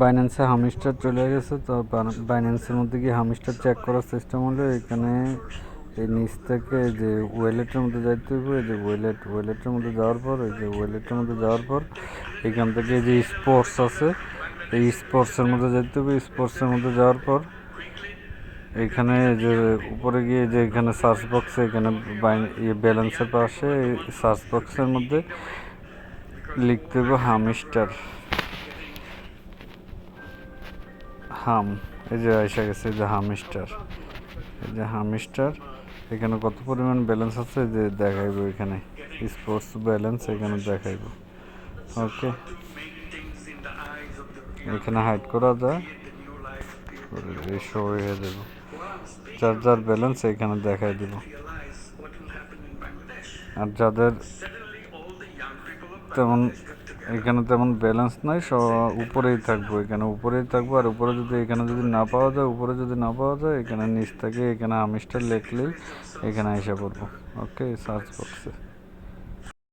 বাইন্যান্সে hamster চলে গেছে, তো বাইন্যান্সের মধ্যে গিয়ে হামিস্টার চেক করার সিস্টেম হলো, এখানে এই নিচ থেকে যে ওয়েলেটের মধ্যে যাইতে হবে এই যে ওয়েলেট ওয়েলেটের মধ্যে যাওয়ার পর, এই যে ওয়েলেটের মধ্যে যাওয়ার পর, এখান থেকে যে স্পোর্টস আছে, এই স্পোর্টসের মধ্যে যাইতে হবে স্পোর্টসের মধ্যে যাওয়ার পর, এখানে যে উপরে গিয়ে যে এখানে সার্চ বক্সে এখানে ব্যালেন্সের পাশে সার্চ বক্সের মধ্যে লিখতে হবে হামিস্টার হাম, এই যে এসে গেছে এই যে হামিস্টার। এই যে হামিস্টার, এখানে কত পরিমাণ ব্যালেন্স আছে? যে দেখাইবো এখানে স্পোর্টস ব্যালেন্স এখানে দেখাইবো। ওকে এখানে হাইড করা যায় শো হয়ে যাবে। যার যার ব্যালেন্স এখানে দেখাই দিব। আর যাদের তেমন এখানে তেমন ব্যালেন্স নাই, স উপরেই থাকব, এখানে উপরেই থাকব, আর উপরে যদি এখানে যদি না পাওয়া যায়, উপরে যদি না পাওয়া যায়, এখানে নিচ থেকে এখানে আমিষটা লেখলেই এখানে এসে পড়ব। ওকে সার্চ বক্সে